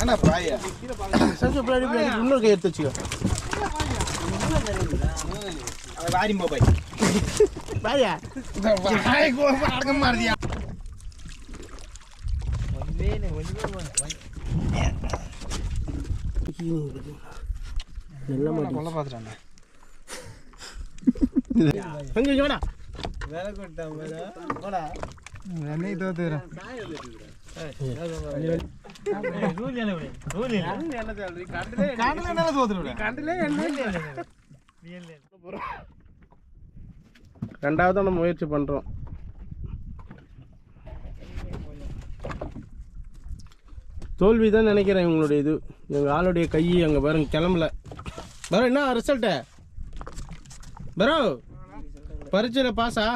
என்ன பாயா சஞ்சு பின்னாடி பின்னாடி இன்னொரு கை எடுத்து வச்சுக்கோ வாரி மொபைல் வாய் கோபம் கொல்ல என்னைக்கு தோத்துக்கிறேன் கடல என்ன ரெண்டாவது நம்ம முயற்சி பண்ணுறோம் தோல்வி தான் நினைக்கிறேன் இவங்களுடைய இது. எங்கள் ஆளுடைய கை அங்கே பாருங்க கிளம்பல. பரோ என்ன ரிசல்ட்டு பரோ பரீட்சையில் பாஸா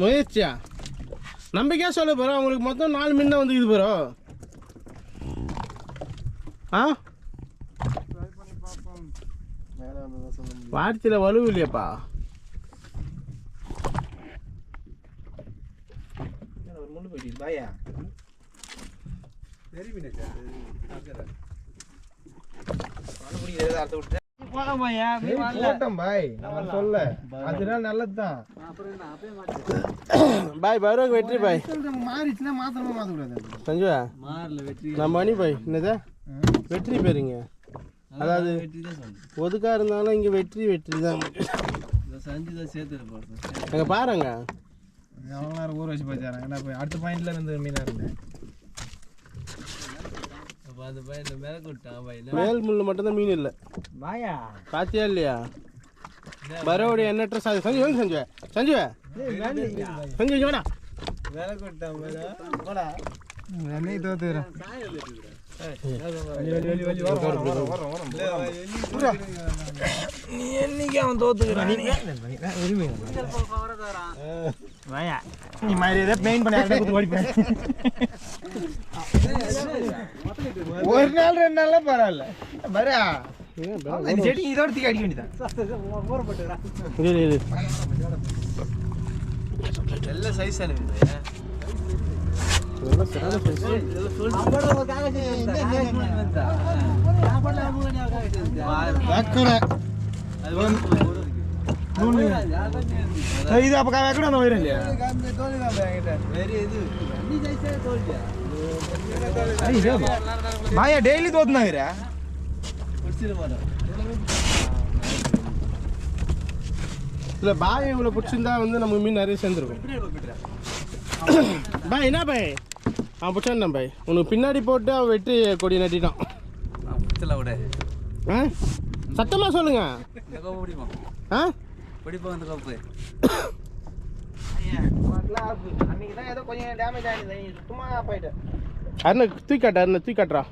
முயற்சியா? நம்பிக்கையா சொல்லு பரோ உங்களுக்கு மொத்தம் நாலு மீன் தான் வந்துக்குது பரோ ஆ? வார்த்தையில் வலுவு இல்லையாப்பா. பாயா. போட்டோம் பாய். நான் சொல்ல. அதனால நல்லது தான் பாய் பரோக்கு வெற்றி பாய். மாறிச்சுன்னா மாத்திரமா சஞ்சுவா நம்ம அணி பாய் என்னது? வெற்றி பெறுங்க அதாவது ஒதுக்கா இருந்தாலும் இங்கே வெற்றி வெற்றி தான். அங்கே பாருங்க. எவ்வளோ நேரம் ஊற வச்சு பார்த்தாங்க நான் போய் அடுத்த பாயிண்ட்ல இருந்து மீனா இருந்தேன் மேல் முள்ளு மட்டும்தான் மீன் இல்லை. பாயா பாத்தியா இல்லையா? பரோடைய எண்ணற்ற சாதி சஞ்சு வாங்க சஞ்சு. சஞ்சு. சஞ்சு இங்க வேணா என்னைக்கு தோத்துக்கிறேன் நீ என்னைக்கு அவன் தோத்துக்கிறான் நீ மாதிரி ஏதாவது பெயின் பண்ணி யார்கிட்ட ஓடிப்பேன் ஒரு நாள் ரெண்டு நாள்லாம் பரவாயில்ல. பரா செடி இதோட தீ அடிக்க வேண்டியதான் நல்ல சைஸ் இது அப்ப வைக்கணும் அந்த வயிறு இல்லையா బాయ్ డైలీ తోతున్నావిరా இல்ல பாய் இவ்வளோ பிடிச்சிருந்தா வந்து நமக்கு மீன் நிறைய சேர்ந்துருக்கும். பாய் என்ன பாய்? அவன் பிடிச்சான் பாய்? உனக்கு பின்னாடி போட்டு அவன் வெற்றி கொடி நட்டிட்டான். ஆ? சத்தமா சொல்லுங்க. ஆ? அன்னைக்கு தான் ஏதோ கொஞ்சம் டேமேஜ் ஆகிடுது சும்மா போயிட்டேன் அருண தூக்கி காட்டு அருண தூக்கி காட்டுறா.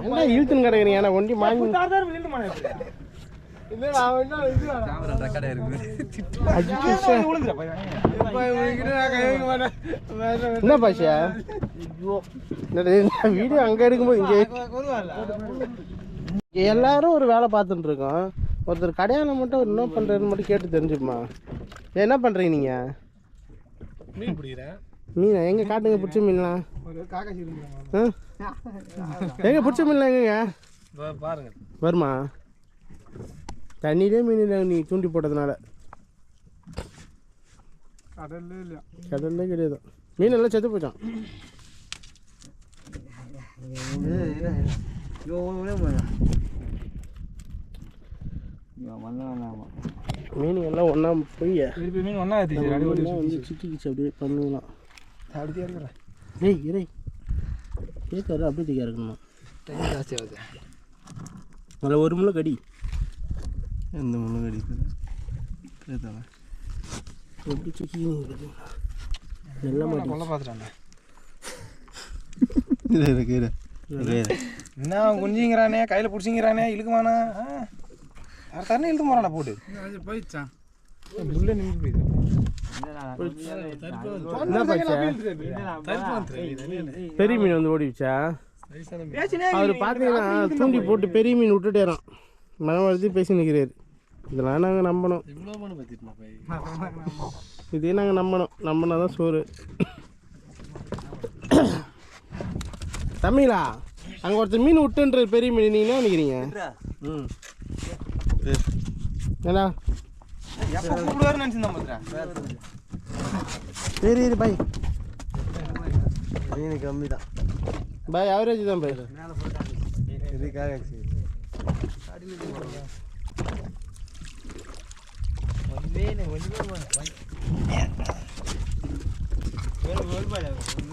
என்ன இழுத்துன்னு கிடக்குறீங்க? ஒண்டி மாங்கி. என்ன பாஷா? வீடியோ அங்க எடுக்கும்போது இங்க இங்க எல்லாரும் ஒரு வேலை பார்த்துட்டு இருக்கோம் ஒருத்தர் கடையாள மட்டும் என்ன பண்றதுன்னு மட்டும் கேட்டு தெரிஞ்சுப்பா என்ன பண்றீங்க நீங்க? மீன் பிடிக்கிறேன். மீனா? எங்க காட்டுங்க பிடிச்ச மீன்லாம்? எங்க பிடிச்ச மீன்லாம் எங்கங்க? பாருங்க. வருமா? தண்ணியிலே மீன் இல்லை நீ தூண்டி போட்டதுனால. கடல்ல இல்லையா? கடல்லே கிடையாது. மீன் எல்லாம் செத்து போச்சான் மீன் எல்லாம் ஒன்றா போய் மீன் ஒன்றா சிக்கிக்கிச்சு அப்படியே பண்ணலாம் அப்படியே இருக்கிறேன் ஏய் இறை. கேட்காரு அப்படியே தூக்கி இறக்கணுமா? டைம் ஜாஸ்தி ஆகுது. அதில் ஒரு முளை கடி. எந்த முள்ளு கடிக்குது எப்படி என்ன அவன் குஞ்சிங்கிறானே கையில் பிடிச்சிங்கிறானே இழுக்குமானா அரை தண்ணி இழுத்து போறானா போட்டு போயிடுச்சான் நின்று போயிடுது பச்சை பெரிய மீன் வந்து ஓடிடுச்சா அவர் பார்த்தீங்கன்னா தூண்டி போட்டு பெரிய மீன் விட்டுட்டேறான் மனம் பேசி நிற்கிறாரு இதெல்லாம் நாங்கள் நம்பணும். இதே நாங்கள் நம்பணும். நம்பினா தான் சோறு. தமிழா அங்கே ஒருத்தர் மீன் விட்டுன்ற பெரிய மீன். நீங்கள் என்ன நினைக்கிறீங்க? ம். பார்த்துறேன் சரி இரு பாய் மீன் கம்மி தான் பாய் ஆவரேஜ் தான் பாய் இதுக்காக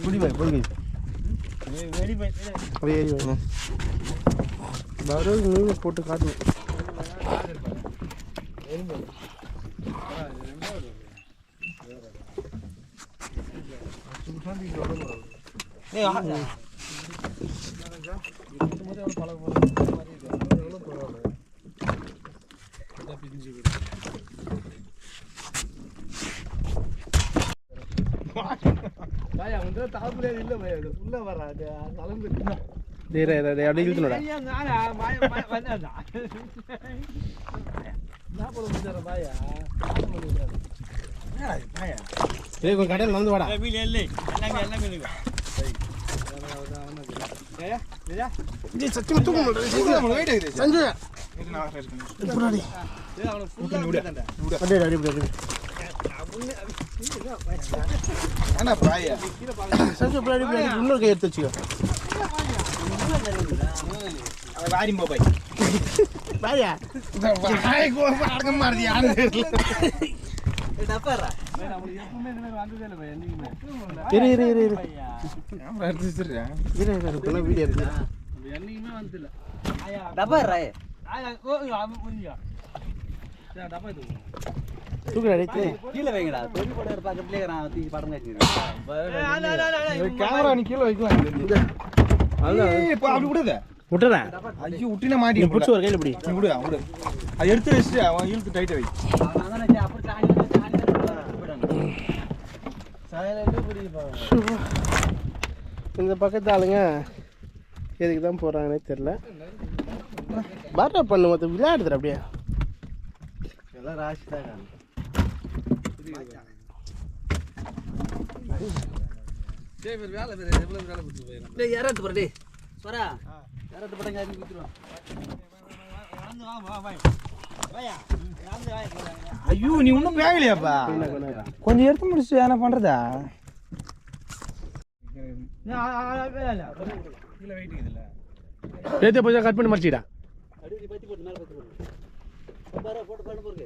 குடி பாய் போட்டு காட்டணும் டேய் பழக டேய், அப்படியே இழுத்துனோடா. டேய் கொஞ்சம் கடையில் நடந்து வாடா. டேய் சத்தியமா தூக்க முடியல சஞ்சு. புறாடி அப்படியே அப்படியே அப்படியே ஏன்னா பாயா சஞ்சு புறாடி புறாடி இன்னொரு கை எடுத்து வச்சுக்கோ. பாய். பாயா அடக்க மாறுது இரு இரு இரு இரு. கேமரா எடுத்து வச்சிருக்கேன் இரு இரு இப்போலாம் வீடியோ எடுத்து தூக்குடா டேய் கீழே வைங்கடா. தொழில் போட பக்கத்துலேயே நான் தூக்கி படம் காய்ச்சிக்கிறேன் கேமரா நீ கீழே வைக்கலாம் ஏய், இப்போ அப்படி விடுத விட்டுறேன். ஐயோ விட்டினா நீ மாட்டி பிடிச்சி ஒரு கையில் பிடி. நீ விடு விடு. அது எடுத்து வச்சுட்டு அவன் இழுத்து டைட்டை வை. இந்த பக்கத்து ஆளுங்க எதுக்கு தான் போகிறாங்கன்னே தெரில பாட்டா பண்ணு மொத்தம் விளையாடுதுற அப்படியே. எல்லாம் ராசி தான் டேய் யாராத்து போற டேய் வரா யாராத்து போட்டாங்க யாரும் வித்துருவான் ஐயோ நீ ஒன்றும் வேகலையாப்பா கொஞ்சம் எடுத்து முடிச்சு என்ன பண்றதா? ஏற்றி போய் கட் பண்ணி மறைச்சிடா. போட்டு மேல பத்தி போட்டு போட்டு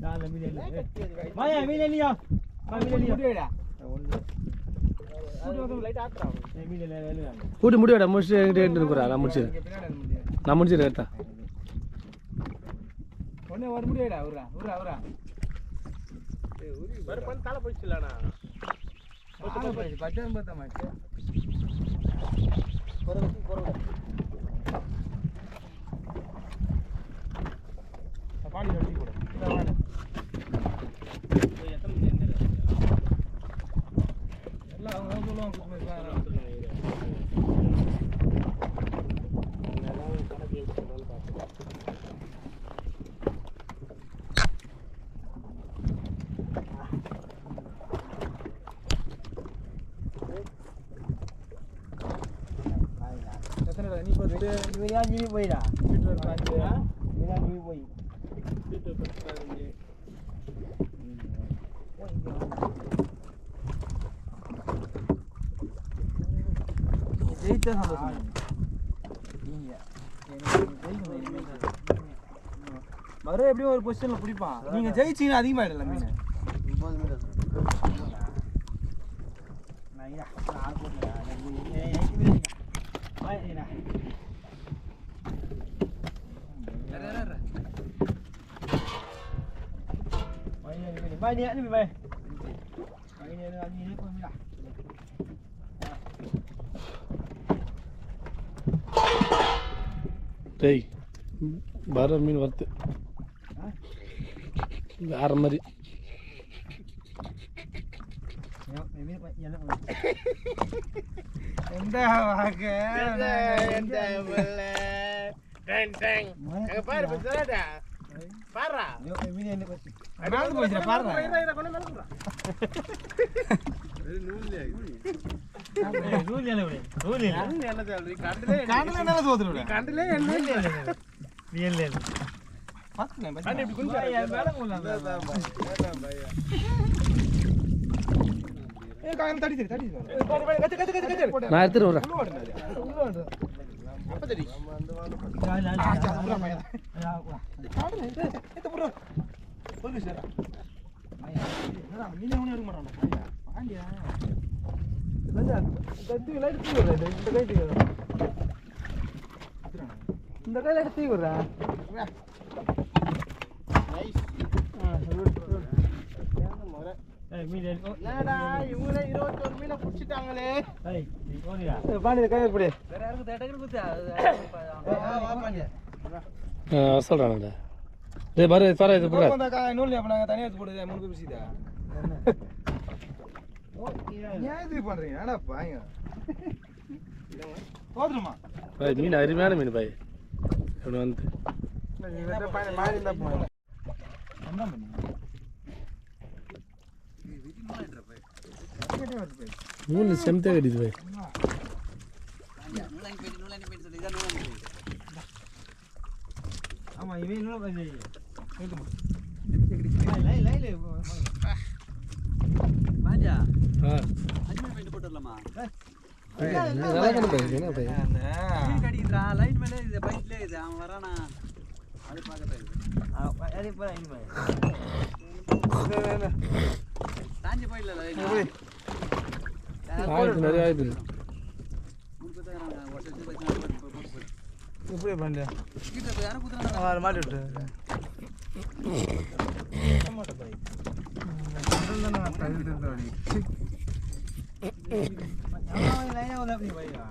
ஜிபிஎஸ் கூட்டி முடியாடா முடிச்சுட்டு என்கிட்ட எடுத்து இருக்கிறா நான் முடிச்சிடுறேன் நான் முடிச்சிடுறேன் எடுத்தா ஒன்னே வர முடியாடா உரா உரா உரா தலை போயிடுச்சுலண்ணா பச்சான் பார்த்தா மாச்சு போற விடு. பாடி கட்டி போடு. இல்லை வாடு எல்லாம் அவங்க அசுத்தப்படுத்தாதீங்க ஜெயிச்சா மறு எப்படியும் ஒரு பொசிஷனில் பிடிப்பான் நீங்கள் ஜெயிச்சிங்கன்னா அதிகமாகிடல மீன். Bay nhẹ đi mày. Bay nhẹ là gì đấy con mày. டேய் வர மீன் வருது வேற மாதிரி. எந்த வாக்க? எந்த பாரு பச்சடா பாரா மீன் என்ன பத்தி மேல போயிடுற பாருடா நூல் என்ன போய் நூல் இல்ல என்ன சொல்றீ கண்டலே காண்டல என்ன தோத்துறடா கண்டலே என்ன நீ இல்ல பாத்துனே அண்ணே, இப்படி குனிஞ்சு வர. மேல போலாம் ஏ காயம் தடி தடி தடி நான் எடுத்துட்டு வரேன். இந்த கையில எடுத்து விடுறா என்னடா இவங்களே இருபத்தொரு மீனை பிடிச்சிட்டாங்களே. பாண்டிய கையை பிடி. வேற யாருக்கு தேட்டக்கு குத்து சொல்றானடா டேய் பாரு பாரு இது பாரு. நூல் அப்ப நாங்க தனியா எடுத்து போடுது மூணு ஏன் இது பண்றீங்க? ஏடா பாங்க போதுமா? பாய் மீன் அருமையான மீன் பாய். இப்படி வந்து. மூணு செம்தே கடிது பாய் நூலாங்கி போயிட்டு நூலாங்கி போயிட்டு சொல்லி இதான் நூலாங்கி போயிட்டு ஆமா இவன் இன்னும் கொஞ்சம் பாஞ்சா ஆ அஞ்சு மணி போயிட்டு போட்டுடலாமா நல்லா பண்ணு பாய் என்ன பாய் மீன் கடிக்கிறா லைன் மேலே இது பைக்ல இது அவன் வரானா அது இப்படி பண்ணு கிட்ட போய் யாரும் குத்துறாங்க ஆறு மாட்டி விட்டு லைனா வந்து அப்படி பையா